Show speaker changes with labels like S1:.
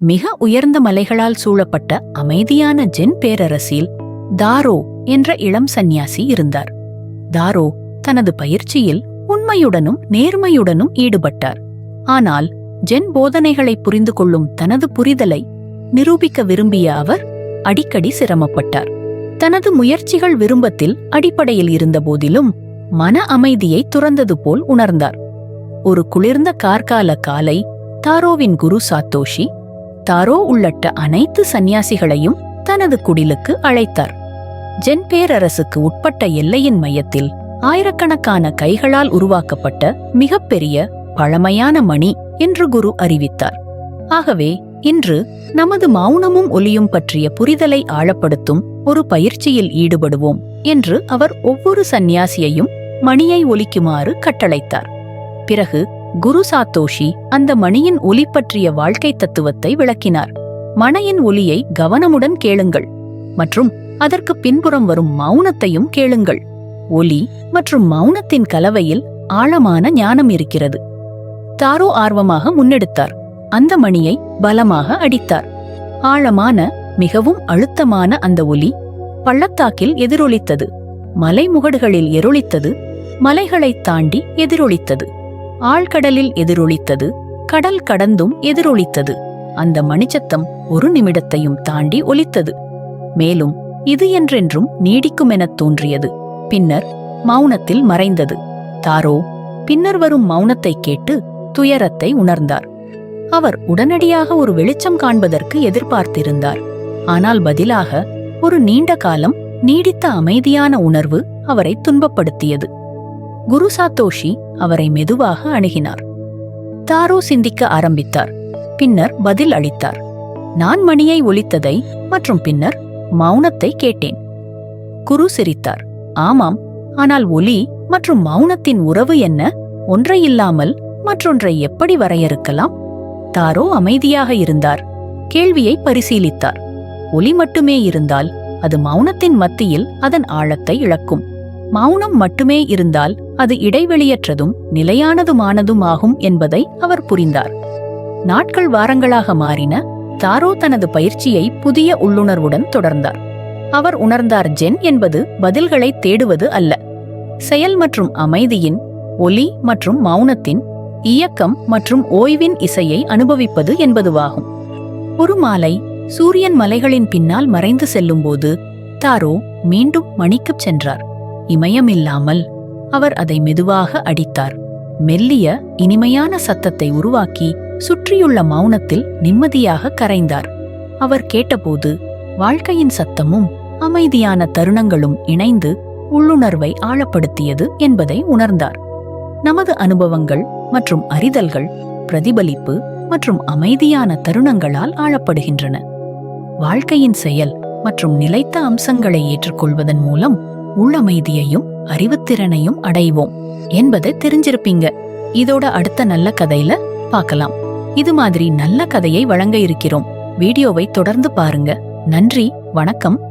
S1: மிக உயர்ந்த மலைகளால் சூழப்பட்ட அமைதியான ஜென் பேரரசில் தாரோ என்ற இளம் சந்நியாசி இருந்தார். தாரோ தனது பயிற்சியில் உண்மையுடனும் நேர்மையுடனும் ஈடுபட்டார். ஆனால் ஜென் போதனைகளை புரிந்து கொள்ளும் தனது புரிதலை நிரூபிக்க விரும்பிய அவர் அடிக்கடி சிரமப்பட்டார். தனது முயற்சிகள் விரும்பத்தில் அடிப்படையில் இருந்தபோதிலும் மன அமைதியை துறந்தது போல் உணர்ந்தார். ஒரு குளிர்ந்த கார்கால காலை தாரோவின் குரு சாத்தோஷி தாரோ உள்ளட்ட அனைத்து சந்நியாசிகளையும் தனது குடிலுக்கு அழைத்தார். ஜென் பேரரசுக்கு உட்பட்ட எல்லையின் மையத்தில் ஆயிரக்கணக்கான கைகளால் உருவாக்கப்பட்ட மிகப்பெரிய பழமையான மணி என்று குரு அறிவித்தார். ஆகவே இன்று நமது மௌனமும் ஒலியும் பற்றிய புரிதலை ஆழப்படுத்தும் ஒரு பயிற்சியில் ஈடுபடுவோம் என்று அவர் ஒவ்வொரு சந்நியாசியையும் மணியை ஒலிக்குமாறு கட்டளைத்தார். பிறகு குரு சாத்தோஷி அந்த மணியின் ஒலி பற்றிய வாழ்க்கை தத்துவத்தை விளக்கினார். மணையின் ஒலியை கவனமுடன் கேளுங்கள் மற்றும் அதற்கு பின்புறம் வரும் மௌனத்தையும் கேளுங்கள். ஒலி மற்றும் மௌனத்தின் கலவையில் ஆழமான ஞானம் இருக்கிறது. தாரோ ஆர்வமாக முன்னெடுத்தார். அந்த மணியை பலமாக அடித்தார். ஆழமான மிகவும் அழுத்தமான அந்த ஒலி பள்ளத்தாக்கில் எதிரொலித்தது. மலைமுகடுகளில் எருளித்தது. மலைகளைத் தாண்டி எதிரொலித்தது. ஆழ்கடலில் எதிரொலித்தது கடல் கடந்தும் எதிரொலித்தது. அந்த மணிச்சத்தம் ஒரு நிமிடத்தையும் தாண்டி ஒலித்தது. மேலும் இது என்றென்றும் நீடிக்குமெனத் தோன்றியது. பின்னர் மௌனத்தில் மறைந்தது. தாரோ பின்னர் வரும் மௌனத்தைக் கேட்டு துயரத்தை உணர்ந்தார். அவர் உடனடியாக ஒரு வெளிச்சம் காண்பதற்கு எதிர்பார்த்திருந்தார். ஆனால் பதிலாக ஒரு நீண்ட காலம் நீடித்த அமைதியான உணர்வு அவரை துன்பப்படுத்தியது. குரு சாத்தோஷி அவரை மெதுவாக அணுகினார். தாரோ சிந்திக்க ஆரம்பித்தார். பின்னர் பதில் அளித்தார். நான் மணியை ஒலித்ததை மற்றும் பின்னர் மௌனத்தை கேட்டேன். குரு சிரித்தார். ஆமாம் ஆனால் ஒலி மற்றும் மௌனத்தின் உறவு என்ன? ஒன்றை இல்லாமல் மற்றொன்றை எப்படி வரையறுக்கலாம்? தாரோ அமைதியாக இருந்தார். கேள்வியை பரிசீலித்தார். ஒலி மட்டுமே இருந்தால் அது மௌனத்தின் மத்தியில் அதன் ஆழத்தை இழக்கும். மௌனம் மட்டுமே இருந்தால் அது இடைவெளியற்றதும் நிலையானதுமானதுமாகும் என்பதை அவர் புரிந்தார். நாட்கள் வாரங்களாக மாறின தாரோ தனது பயிற்சியை புதிய உள்ளுணர்வுடன் தொடர்ந்தார். அவர் உணர்ந்தார் ஜென் என்பது பதில்களை தேடுவது அல்ல. செயல் மற்றும் அமைதியின் ஒலி மற்றும் மௌனத்தின் இயக்கம் மற்றும் ஓய்வின் இசையை அனுபவிப்பது என்பதுவாகும். ஒரு மாலை சூரியன் மலைகளின் பின்னால் மறைந்து செல்லும்போது தாரோ மீண்டும் மணிக்குச் சென்றார். இமயமில்லாமல் அவர் அதை மெதுவாக அடித்தார். மெல்லிய இனிமையான சத்தத்தை உருவாக்கி சுற்றியுள்ள மௌனத்தில் நிம்மதியாக கரைந்தார். அவர் கேட்டபோது வாழ்க்கையின் சத்தமும் அமைதியான தருணங்களும் இணைந்து உள்ளுணர்வை ஆழப்படுத்தியது என்பதை உணர்ந்தார். நமது அனுபவங்கள் மற்றும் அறிதல்கள் பிரதிபலிப்பு மற்றும் அமைதியான தருணங்களால் ஆழப்படுகின்றன. வாழ்க்கையின் செயல் மற்றும் நிலைத்த அம்சங்களை ஏற்றுக்கொள்வதன் மூலம் உள்ளமைதியையும் அறிவுத்திறனையும் அடைவோம் என்பதை தெரிஞ்சிருப்பீங்க. இதோட அடுத்த நல்ல கதையில பார்க்கலாம். இது மாதிரி நல்ல கதையை வழங்க இருக்கிறோம். வீடியோவை தொடர்ந்து பாருங்க. நன்றி வணக்கம்.